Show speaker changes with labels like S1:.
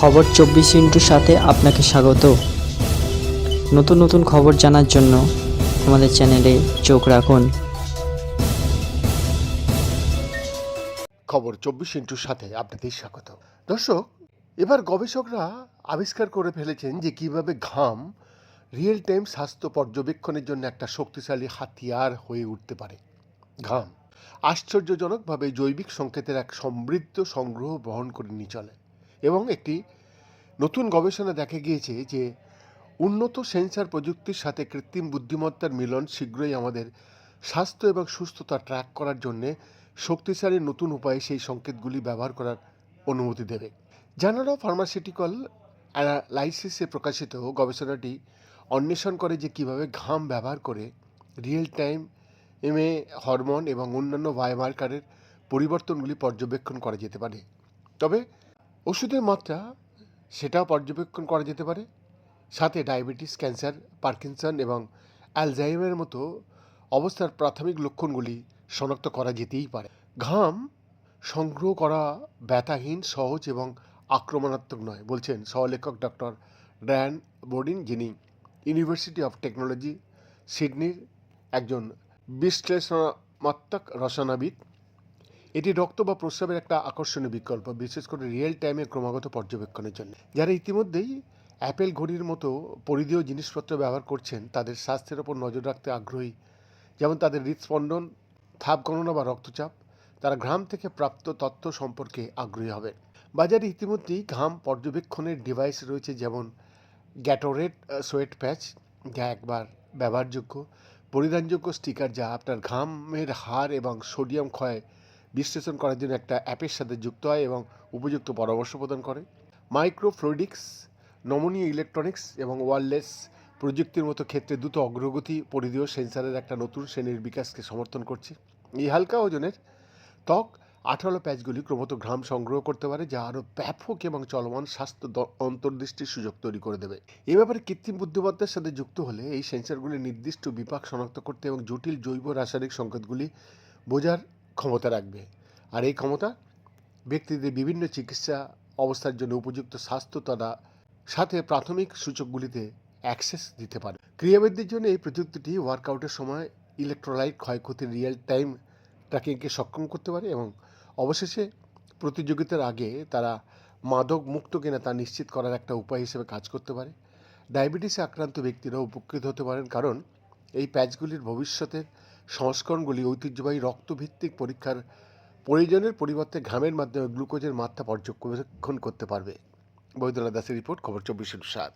S1: খবর চব্বিশ ইন্টুর সাথে আপনাকে স্বাগত। নতুন নতুন খবর জানার জন্য আমাদের চ্যানেলে চোখ রাখুন।
S2: খবর চব্বিশ ইন্টুর সাথে আপনাদের স্বাগত। দর্শক, এবার গবেষকরা আবিষ্কার করে ফেলেছেন যে কীভাবে ঘাম রিয়েল টাইম স্বাস্থ্য পর্যবেক্ষণের জন্য একটা শক্তিশালী হাতিয়ার হয়ে উঠতে পারে। ঘাম আশ্চর্যজনকভাবে জৈবিক সংকেতের এক সমৃদ্ধ সংগ্রহ বহন করে নিয়ে চলে এবং একটি নতুন গবেষণা দেখা গিয়েছে যে উন্নত সেন্সার প্রযুক্তির সাথে কৃত্রিম বুদ্ধিমত্তার মিলন শীঘ্রই আমাদের স্বাস্থ্য এবং সুস্থতা ট্র্যাক করার জন্যে শক্তিশালী নতুন উপায়ে সেই সংকেতগুলি ব্যবহার করার অনুমতি দেবে। অফ ফার্মাসিউটিক্যাল অ্যানালাইসিসে প্রকাশিত গবেষণাটি অন্বেষণ করে যে কীভাবে ঘাম ব্যবহার করে রিয়েল টাইম এমএ হরমোন এবং অন্যান্য বায়োমার্কারের পরিবর্তনগুলি পর্যবেক্ষণ করা যেতে পারে। তবে ওষুধের মাত্রা সেটাও পর্যবেক্ষণ করা যেতে পারে। সাথে ডায়াবেটিস, ক্যান্সার, পার্কিনসন এবং অ্যালজাইমের মতো অবস্থার প্রাথমিক লক্ষণগুলি শনাক্ত করা যেতেই পারে। ঘাম সংগ্রহ করা ব্যথাহীন, সহজ এবং আক্রমণাত্মক নয়, বলছেন সহলেখক ডক্টর ড্যান বোর্ডিন, যিনি ইউনিভার্সিটি অফ টেকনোলজি সিডনির একজন বিশ্লেষণাত্মক রচনাবিদ এটি রক্ত বা প্রস্রাবের একটা আকর্ষণীয় বিকল্প, বিশেষ করে রিয়েল টাইমে ক্রমাগত পর্যবেক্ষণের জন্য। যারা ইতিমধ্যেই অ্যাপেল ঘড়ির মতো পরিধেয় জিনিসপত্র ব্যবহার করছেন, তাদের স্বাস্থ্যের ওপর নজর রাখতে আগ্রহী। যেমন তাদের হৃদস্পন্দন থাপ গণনা বা রক্তচাপ, তারা ঘাম থেকে প্রাপ্ত তথ্য সম্পর্কে আগ্রহী হবেন বাজারে ইতিমধ্যেই ঘাম পর্যবেক্ষণের ডিভাইস রয়েছে, যেমন গ্যাটোরেট সোয়েট প্যাচ যা একবার ব্যবহারযোগ্য, পরিধানযোগ্য স্টিকার যা আপনার ঘামের হার এবং সোডিয়াম ক্ষয় বিশ্লেষণ করার জন্য একটা অ্যাপের সাথে যুক্ত হয় এবং উপযুক্ত পরামর্শ প্রদান করে। মাইক্রোফ্লুইডিক্স, নমনীয় ইলেকট্রনিক্স এবং ওয়ারলেস প্রযুক্তির মতো ক্ষেত্রে দ্রুত অগ্রগতি পরিধেয় সেন্সারের একটা নতুন শ্রেণির বিকাশকে সমর্থন করছে। এই হালকা ওজনের ত্বক আঠালো প্যাচগুলি ক্রমত ঘাম সংগ্রহ করতে পারে, যা আরও ব্যাপক এবং চলমান স্বাস্থ্য অন্তর্দৃষ্টির সুযোগ তৈরি করে দেবে। এ ব্যাপারে কৃত্রিম বুদ্ধিমত্তার সাথে যুক্ত হলে এই সেন্সারগুলি নির্দিষ্ট বিপাক শনাক্ত করতে এবং জটিল জৈব রাসায়নিক সংকেতগুলি বোঝার ক্ষমতা রাখবে। আর এই ক্ষমতা ব্যক্তিদের বিভিন্ন চিকিৎসা অবস্থার জন্য উপযুক্ত স্বাস্থ্য তথা সাথে প্রাথমিক সূচকগুলিতে অ্যাক্সেস দিতে পারে। ক্রীড়াবিদদের জন্য এই প্রযুক্তিটি ওয়ার্কআউটের সময় ইলেকট্রোলাইট ক্ষয়ক্ষতির রিয়েল টাইম ট্র্যাকিংকে সক্ষম করতে পারে এবং অবশেষে প্রতিযোগিতার আগে তারা মাদক মুক্ত কিনা তা নিশ্চিত করার একটা উপায় হিসেবে কাজ করতে পারে। ডায়াবেটিসে আক্রান্ত ব্যক্তিরা উপকৃত হতে পারেন কারণ এই প্যাচগুলির ভবিষ্যতের সংস্করণগুলি ঐতিহ্যবাহী রক্তভিত্তিক পরীক্ষার প্রয়োজনের পরিবর্তে ঘামের মাধ্যমে গ্লুকোজের মাত্রা পর্যবেক্ষণ করতে পারবে। বৈদ্যনাথ দাসের রিপোর্ট, খবর চব্বিশ সাত।